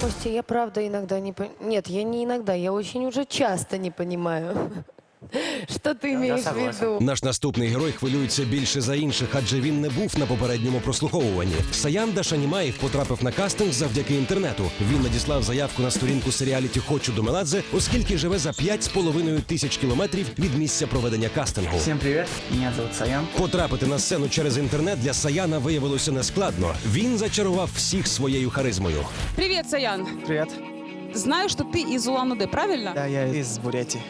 Костя, я правда иногда не понимаю. Нет, я не иногда, я очень уже часто не понимаю. Что ты имеешь в согласен. виду? Наш наступний герой хвилюється більше за інших, адже він не був на попередньому прослуховуванні. Саян Дашанімаєв потрапив на кастинг завдяки інтернету. Він надіслав заявку на сторінку серіаліті Хочу до Меладзе, оскільки живе за 5,5 тисяч кілометрів від місця проведення кастингу. Всем привет, меня зовут Саян. Потрапити на сцену через інтернет для Саяна виявилося нескладно. Він зачарував всіх своєю харизмою. Привет, Саян. Привет. Знаю, что ты из Улан-Удэ, правильно? Да, я из Бурятии.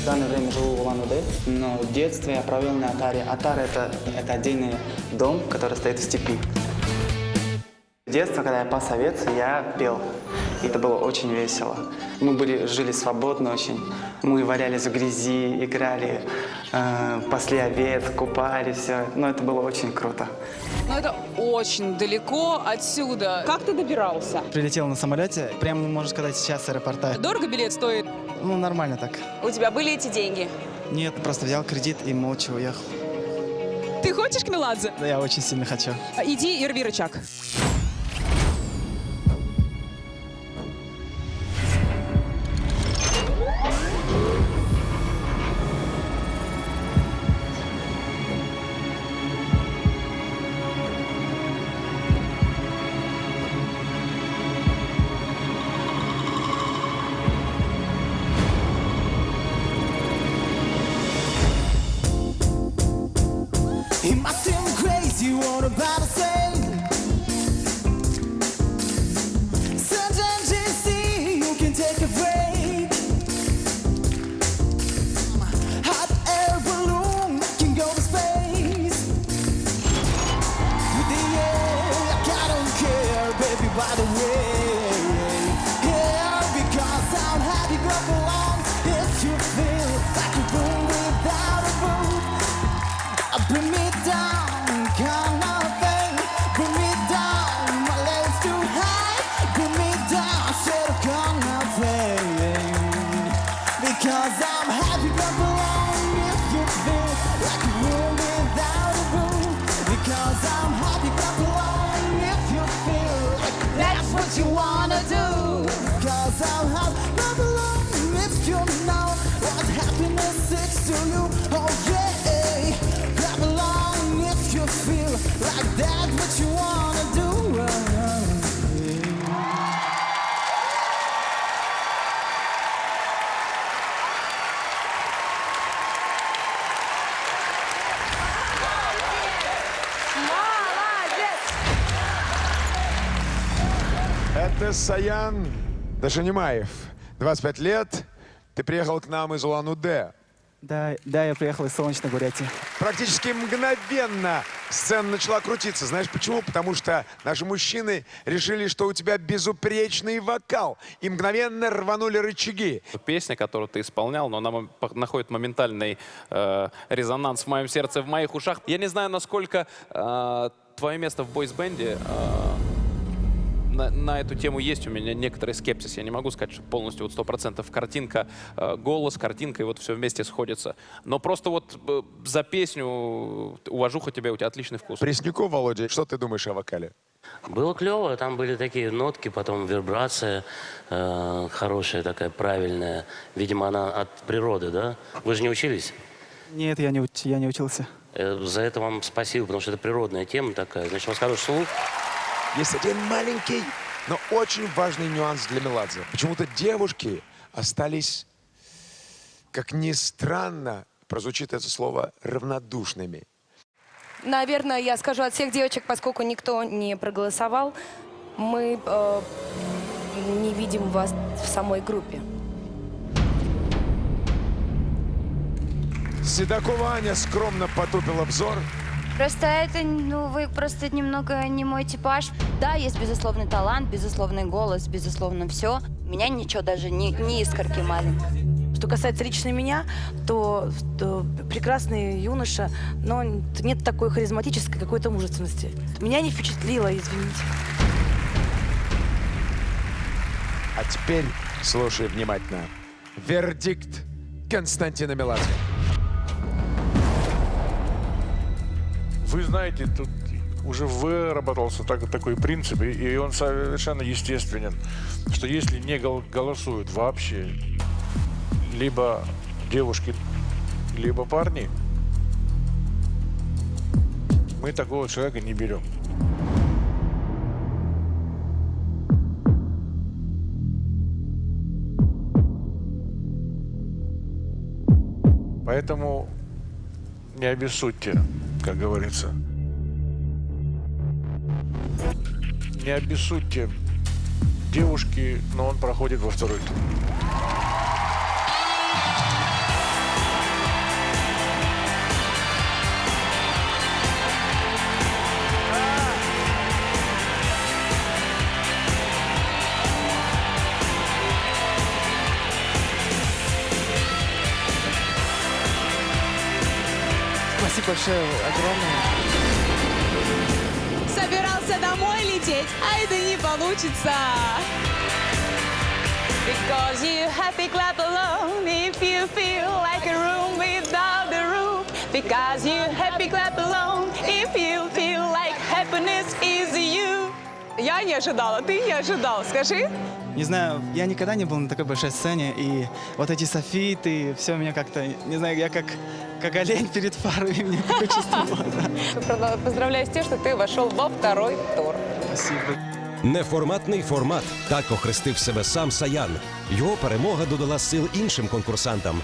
В данное время живу в Улан-Удэ, но детство я провел на Атаре. Атар это, это отдельный дом, который стоит в степи. Детство, когда я пас овец, я пел. И это было очень весело. Мы были, жили свободно очень. Мы валялись в грязи, играли, э, пасли овец, купались, все. Но это было очень круто. Но это очень далеко отсюда. Как ты добирался? Прилетел на самолете, прямо, можно сказать, сейчас с аэропорта. Дорого билет стоит? Ну, нормально так. У тебя были эти деньги? Нет, просто взял кредит и молча уехал. Ты хочешь к Меладзе? Да, я очень сильно хочу. Иди и рви рычаг. It might seem crazy what about to do. Cause I'll have never long lived you now. What happiness is to you, oh yeah. Never long if you feel like that. Это Саян Дашанимаев. 25 лет. Ты приехал к нам из Улан-Удэ. Да, да, я приехал из солнечной Бурятии. Практически мгновенно сцена начала крутиться. Знаешь почему? Потому что наши мужчины решили, что у тебя безупречный вокал. И мгновенно рванули рычаги. Песня, которую ты исполнял, но она находит моментальный э, резонанс в моем сердце, в моих ушах. Я не знаю, насколько э, твое место в бойсбенде э, на, на эту тему есть у меня некоторый скепсис. Я не могу сказать, что полностью вот сто процентов картинка, э, голос, картинка и вот все вместе сходится. Но просто вот э, за песню уважуха тебе, у тебя отличный вкус. Пресняков, Володя, что ты думаешь о вокале? Было клево, там были такие нотки, потом вибрация э, хорошая такая, правильная. Видимо, она от природы, да? Вы же не учились? Нет, я не, уч- я не учился. Э, за это вам спасибо, потому что это природная тема такая. Значит, у вас хороший слух. Есть один маленький, но очень важный нюанс для Меладзе. Почему-то девушки остались, как ни странно, прозвучит это слово, равнодушными. Наверное, я скажу от всех девочек, поскольку никто не проголосовал, мы э, не видим вас в самой группе. Седокова Аня скромно потупила взор. Просто это, ну, вы просто немного не мой типаж. Да, есть безусловный талант, безусловный голос, безусловно все. Меня ничего даже не, не искорки маленькой. Что касается лично меня, то, то прекрасный юноша, но нет такой харизматической какой-то мужественности. Меня не впечатлило, извините. А теперь слушай внимательно. Вердикт Константина Меладзе. Вы знаете, тут уже выработался так- такой принцип, и, и он совершенно естественен, что если не гол- голосуют вообще либо девушки, либо парни, мы такого человека не берем. Поэтому не обессудьте, как говорится. Не обессудьте девушки, но он проходит во второй тур. Большое, огромное. Собирался домой лететь, а это не получится. Because you happy clap along if you feel like a room without the roof. Because you happy clap along if you feel like happiness is you. Я не ожидала, ты не ожидал. Скажи. Не знаю, я никогда не был на такой большой сцене, и вот эти софиты, все меня как-то, не знаю, я как, как олень перед фарами, мне такое чувство было. Поздравляю с тем, что ты вошел во второй тур. Спасибо. Неформатний формат так охрестив себе сам Саян. Його перемога додала сил іншим конкурсантам.